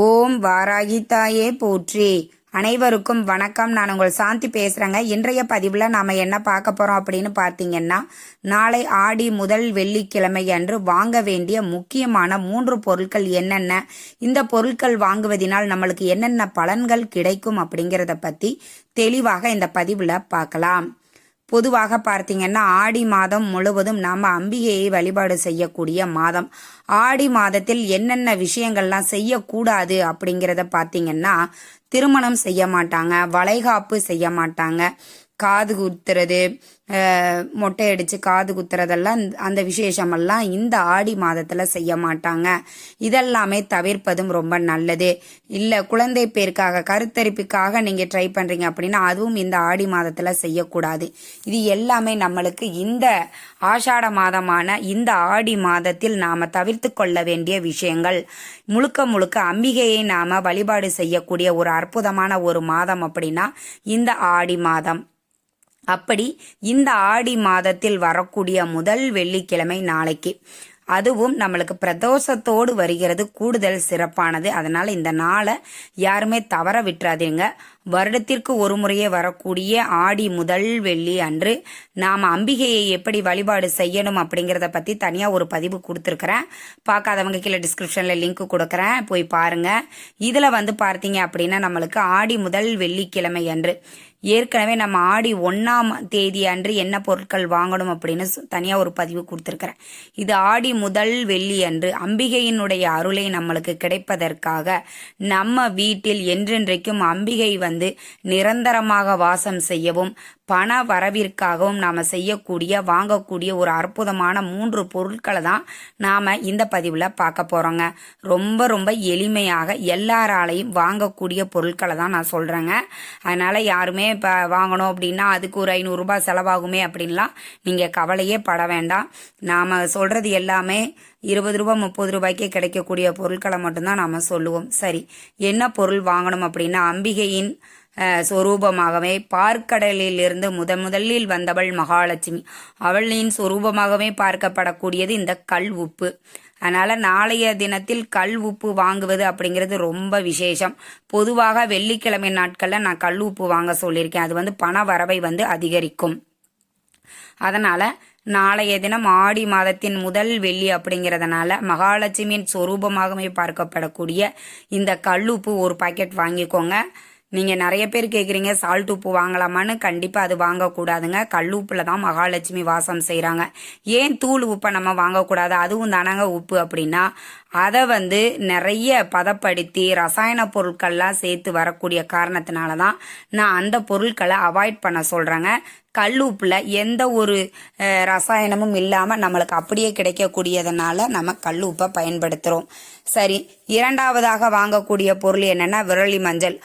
ஓம் வாராகி தாயே போற்றி. அனைவருக்கும் வணக்கம். நான் உங்கள் சாந்தி பேசுகிறேங்க இன்றைய பதிவில் நாம் என்ன பார்க்க போகிறோம் அப்படின்னு பார்த்தீங்கன்னா நாளை ஆடி முதல் வெள்ளிக்கிழமை அன்று வாங்க வேண்டிய முக்கியமான மூன்று பொருட்கள் என்னென்ன இந்த பொருட்கள் வாங்குவதினால் நம்மளுக்கு என்னென்ன பலன்கள் கிடைக்கும் அப்படிங்கிறத பற்றி தெளிவாக இந்த பதிவில் பார்க்கலாம். பொதுவாக பார்த்தீங்கன்னா ஆடி மாதம் முழுவதும் நாம் அம்பிகையை வழிபாடு செய்யக்கூடிய மாதம். ஆடி மாதத்தில் என்னென்ன விஷயங்கள்லாம் செய்யக்கூடாது அப்படிங்கிறத பார்த்தீங்கன்னா திருமணம் செய்ய மாட்டாங்க வளைகாப்பு செய்ய மாட்டாங்க. காது குத்துறது மொட்டை அடிச்சு காது குத்துறதெல்லாம் அந்த விசேஷமெல்லாம் இந்த ஆடி மாதத்துல செய்ய மாட்டாங்க. இதெல்லாமே தவிர்ப்பதும் ரொம்ப நல்லது. இல்ல குழந்தை பேருக்காக கருத்தரிப்புக்காக நீங்க ட்ரை பண்றீங்க அப்படின்னா அதுவும் இந்த ஆடி மாதத்துல செய்யக்கூடாது. இது எல்லாமே நம்மளுக்கு இந்த ஆஷாட மாதமான இந்த ஆடி மாதத்தில் நாம தவிர்த்து கொள்ள வேண்டிய விஷயங்கள். முழுக்க முழுக்க அம்பிகையை நாம வழிபாடு செய்யக்கூடிய ஒரு அற்புதமான ஒரு மாதம் அப்படின்னா இந்த ஆடி மாதம். அப்படி இந்த ஆடி மாதத்தில் வரக்கூடிய முதல் வெள்ளிக்கிழமை நாளைக்கு. அதுவும் நம்மளுக்கு பிரதோஷத்தோடு வருகிறது கூடுதல் சிறப்பானது. அதனால இந்த நாளை யாருமே தவற விட்டுறாதீங்க. வருடத்திற்கு ஒரு முறையே வரக்கூடிய ஆடி முதல் வெள்ளி அன்று நாம் அம்பிகையை எப்படி வழிபாடு செய்யணும் அப்படிங்கிறத பற்றி தனியாக ஒரு பதிவு கொடுத்துருக்குறேன். பார்க்காதவங்க கீழே டிஸ்கிரிப்ஷனில் லிங்க் கொடுக்குறேன். போய் பாருங்க. இதில் வந்து பார்த்தீங்க அப்படின்னா நம்மளுக்கு ஆடி முதல் வெள்ளிக்கிழமை அன்று ஏற்கனவே நம்ம ஆடி ஒன்றாம் தேதி அன்று என்ன பொருட்கள் வாங்கணும் அப்படின்னு தனியாக ஒரு பதிவு கொடுத்துருக்குறேன். இது ஆடி முதல் வெள்ளி அன்று அம்பிகையினுடைய அருளை நம்மளுக்கு கிடைப்பதற்காக நம்ம வீட்டில் என்றென்றைக்கும் அம்பிகை வந்து நிரந்தரமாக வாசம் செய்யவும் பண வரவிற்காகவும் நாம் செய்யக்கூடிய வாங்கக்கூடிய ஒரு அற்புதமான மூன்று பொருட்களை தான் நாம் இந்த பதிவில் பார்க்க போகிறோங்க ரொம்ப ரொம்ப எளிமையாக எல்லாராலையும் வாங்கக்கூடிய பொருட்களை தான் நான் சொல்கிறேங்க அதனால் யாருமே இப்போ வாங்கணும் அப்படின்னா அதுக்கு ஒரு ஐநூறுரூபா செலவாகுமே அப்படின்லாம் நீங்கள் கவலையே பட வேண்டாம். நாம் சொல்கிறது எல்லாமே இருபது ரூபா முப்பது ரூபாய்க்கே கிடைக்கக்கூடிய பொருட்களை மட்டும்தான் நாம் சொல்லுவோம். சரி என்ன பொருள் வாங்கணும் அப்படின்னா அம்பிகையின் சொரூபமாகவே. பார்க்கடலிலிருந்து முதன் முதலில் வந்தவள் மகாலட்சுமி. அவளின் சொரூபமாகவே பார்க்கப்படக்கூடியது இந்த கல் உப்பு. அதனால் நாளைய தினத்தில் கல் உப்பு வாங்குவது அப்படிங்கிறது ரொம்ப விசேஷம். பொதுவாக வெள்ளிக்கிழமை நாட்களில் நான் கல் உப்பு வாங்க சொல்லியிருக்கேன். அது வந்து பண வரவை வந்து அதிகரிக்கும். அதனால் நாளைய தினம் ஆடி மாதத்தின் முதல் வெள்ளி அப்படிங்கிறதுனால மகாலட்சுமியின் சொரூபமாகவே பார்க்கப்படக்கூடிய இந்த கல்லுப்பு ஒரு பாக்கெட் வாங்கிக்கோங்க. நீங்கள் நிறைய பேர் கேட்குறீங்க சால்ட் உப்பு வாங்கலாமான்னு கண்டிப்பாக அது வாங்கக்கூடாதுங்க. கல் உப்பில் தான் மகாலட்சுமி வாசம் செய்கிறாங்க ஏன் தூள் உப்பை நம்ம வாங்கக்கூடாது? அதுவும் தானங்க உப்பு அப்படின்னா அதை வந்து நிறைய பதப்படுத்தி ரசாயன பொருட்கள்லாம் சேர்த்து வரக்கூடிய காரணத்தினால தான் நான் அந்த பொருட்களை அவாய்ட் பண்ண சொல்கிறேங்க கல் உப்பில் எந்த ஒரு ரசாயனமும் இல்லாமல் நம்மளுக்கு அப்படியே கிடைக்கக்கூடியதுனால நம்ம கல் உப்பை பயன்படுத்துகிறோம் சரி இரண்டாவதாக வாங்கக்கூடிய பொருள் என்னென்னா விரலி மஞ்சள்.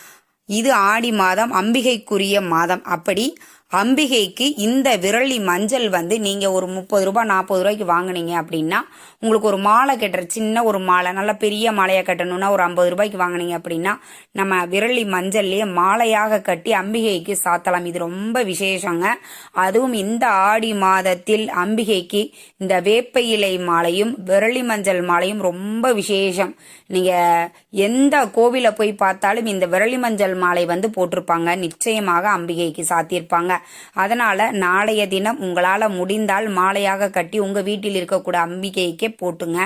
இது ஆடி மாதம் அம்பிகைக்குரிய மாதம். அப்படி அம்பிகைக்கு இந்த விரலி மஞ்சள் வந்து நீங்கள் ஒரு முப்பது ரூபாய் நாற்பது ரூபாய்க்கு வாங்குனீங்க அப்படின்னா உங்களுக்கு ஒரு மாலை கட்டுற சின்ன ஒரு மாலை நல்ல பெரிய மாலையாக கட்டணும்னா ஒரு ஐம்பது ரூபாய்க்கு வாங்குனீங்க அப்படின்னா நம்ம விரலி மஞ்சள்லேயே மாலையாக கட்டி அம்பிகைக்கு சாத்தலாம். இது ரொம்ப விசேஷங்க. அதுவும் இந்த ஆடி மாதத்தில் அம்பிகைக்கு இந்த வேப்ப இலை மாலையும் விரலி மஞ்சள் மாலையும் ரொம்ப விசேஷம். நீங்கள் எந்த கோவிலை போய் பார்த்தாலும் இந்த விரலி மஞ்சள் மாலை வந்து போட்டிருப்பாங்க. நிச்சயமாக அம்பிகைக்கு சாத்தியிருப்பாங்க. அதனால நாளைய தினம் உங்களால் முடிந்தால் மாலையாக கட்டி உங்கள் வீட்டில் இருக்கக்கூடிய அம்பிகைக்கே போட்டுங்க.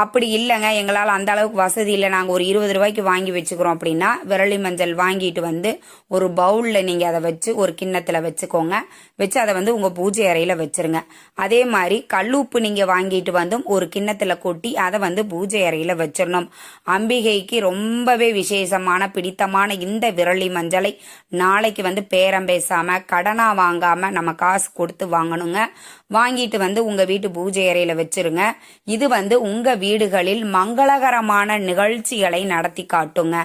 அப்படி இல்லைங்க. எங்களால் அந்த அளவுக்கு வசதி இல்லை. நாங்கள் ஒரு இருபது ரூபாய்க்கு வாங்கி வச்சுக்கிறோம் அப்படின்னா விரலி மஞ்சள் வாங்கிட்டு வந்து ஒரு பவுலில் நீங்கள் அதை வச்சு ஒரு கிண்ணத்தில் வச்சுக்கோங்க. வச்சு அதை வந்து உங்கள் பூஜை அறையில் வச்சுருங்க. அதே மாதிரி கல்லுப்பு நீங்கள் வாங்கிட்டு வந்தும் ஒரு கிண்ணத்தில் கொட்டி அதை வந்து பூஜை அறையில் வச்சிடணும். அம்பிகைக்கு ரொம்பவே விசேஷமான பிடித்தமான இந்த விரலி மஞ்சளை நாளைக்கு வந்து பேரம் பேசாமல் கடனாக வாங்காமல் நம்ம காசு கொடுத்து வாங்கணுங்க. வாங்கிட்டு வந்து உங்கள் வீட்டு பூஜை அறையில் வச்சுருங்க. இது வந்து உங்கள் வீடுகளில் மங்களகரமான நிகழ்ச்சிகளை நடத்தி காட்டுங்க.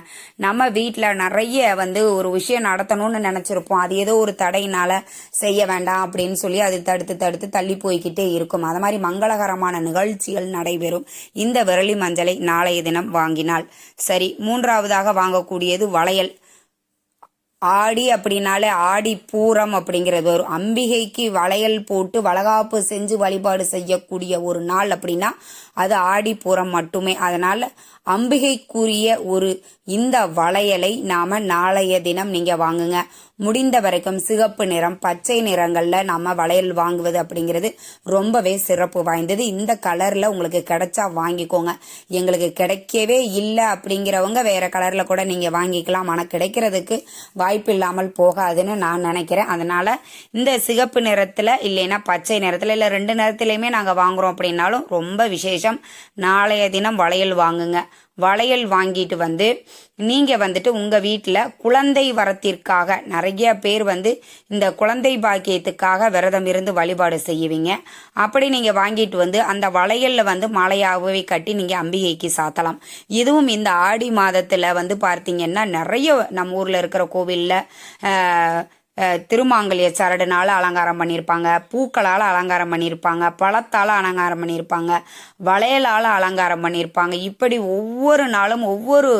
நம்ம வீட்டில் நிறைய வந்து ஒரு விஷயம் நடத்தணும்னு நினச்சிருப்போம். அது ஏதோ ஒரு தடையினால் செய்ய வேண்டாம் அப்படின்னு சொல்லி அது தடுத்து தடுத்து தள்ளி போய்கிட்டே இருக்கும். அது மாதிரி மங்களகரமான நிகழ்ச்சிகள் நடைபெறும். இந்த விரலி மஞ்சளை நாளைய தினம் வாங்கினால். சரி மூன்றாவதாக வாங்கக்கூடியது வளையல். ஆடி அப்படின்னாலே ஆடி பூரம் அப்படிங்கிறது வரும் அம்பிகைக்கு வளையல் போட்டு வளகாப்பு செஞ்சு வழிபாடு செய்யக்கூடிய ஒரு நாள் அப்படின்னா அது ஆடி பூரம் மட்டுமே. அதனால அம்பிகைக்குரிய ஒரு இந்த வளையலை நாம நாளைய தினம் நீங்க வாங்குங்க. முடிந்த வரைக்கும் சிகப்பு நிறம் பச்சை நிறங்கள்ல நாம வளையல் வாங்குவது அப்படிங்கிறது ரொம்பவே சிறப்பு வாய்ந்தது. இந்த கலர்ல உங்களுக்கு கிடைச்சா வாங்கிக்கோங்க. எங்களுக்கு கிடைக்கவே இல்லை அப்படிங்கிறவங்க வேற கலர்ல கூட நீங்க வாங்கிக்கலாம். ஆனால் கிடைக்கிறதுக்கு வாய்ப்பு இல்லாமல் போகாதுன்னு நான் நினைக்கிறேன். அதனால இந்த சிகப்பு நிறத்தில் இல்லைன்னா பச்சை நிறத்தில் இல்லை ரெண்டு நிறத்துலையுமே நாங்கள் வாங்குறோம் அப்படின்னாலும் ரொம்ப விசேஷம். நாளைய தினம் வளையல் வாங்குங்க. வளையல் வாங்கிட்டு வந்து நீங்க வந்துட்டு உங்க வீட்டில் குழந்தை வரத்திற்காக நிறைய பேர் வந்து இந்த குழந்தை பாக்கியத்துக்காக விரதம் இருந்து வழிபாடு செய்வீங்க. அப்படி நீங்க வாங்கிட்டு வந்து அந்த வளையல்ல வந்து மாலையாகவே கட்டி நீங்க அம்பிகைக்கு சாத்தலாம். இதுவும் இந்த ஆடி மாதத்துல வந்து பார்த்தீங்கன்னா நிறைய நம்ம ஊர்ல இருக்கிற கோவில்ல ஆஹ், திருமாங்கல்ய சரடுனால அலங்காரம் பண்ணியிருப்பாங்க பூக்களால் அலங்காரம் பண்ணியிருப்பாங்க பழத்தால் அலங்காரம் பண்ணியிருப்பாங்க வளையலால் அலங்காரம் பண்ணியிருப்பாங்க இப்படி ஒவ்வொரு நாளும் ஒவ்வொரு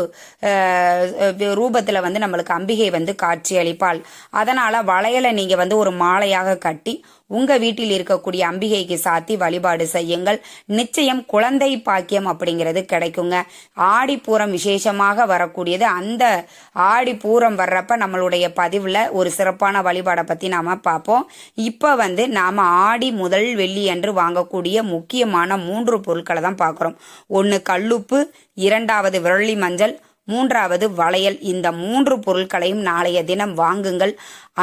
ரூபத்தில் வந்து நம்மளுக்கு அம்பிகை வந்து காட்சி அளிப்பாள். அதனால் வளையலை நீங்கள் வந்து ஒரு மாலையாக கட்டி உங்க வீட்டில் இருக்கக்கூடிய அம்பிகைக்கு சாத்தி வழிபாடு செய்யுங்கள். நிச்சயம் குழந்தை பாக்கியம் அப்படிங்கிறது கிடைக்குங்க. ஆடிப்பூரம் விசேஷமாக வரக்கூடியது. அந்த ஆடிப்பூரம் வர்றப்ப நம்மளுடைய பதிவுல ஒரு சிறப்பான வழிபாடை பத்தி நாம பார்ப்போம். இப்ப வந்து நாம ஆடி முதல் வெள்ளி அன்று வாங்கக்கூடிய முக்கியமான மூன்று பொருட்களை தான் பார்க்குறோம். ஒன்று கல்லுப்பு இரண்டாவது விரலி மஞ்சள் மூன்றாவது வளையல். இந்த மூன்று பொருட்களையும் நாளைய தினம் வாங்குங்கள்.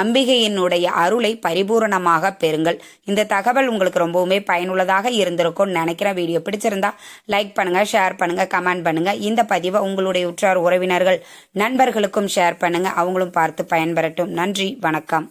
அம்பிகையினுடைய அருளை பரிபூரணமாக பெறுங்கள். இந்த தகவல் உங்களுக்கு ரொம்பவுமே பயனுள்ளதாக இருந்திருக்கும்னு நினைக்கிறேன். வீடியோ பிடிச்சிருந்தா லைக் பண்ணுங்க ஷேர் பண்ணுங்க கமெண்ட் பண்ணுங்க. இந்த பதிவை உங்களுடைய உற்றார் உறவினர்கள் நண்பர்களுக்கும் ஷேர் பண்ணுங்க. அவங்களும் பார்த்து பயன்பெறட்டும். நன்றி வணக்கம்.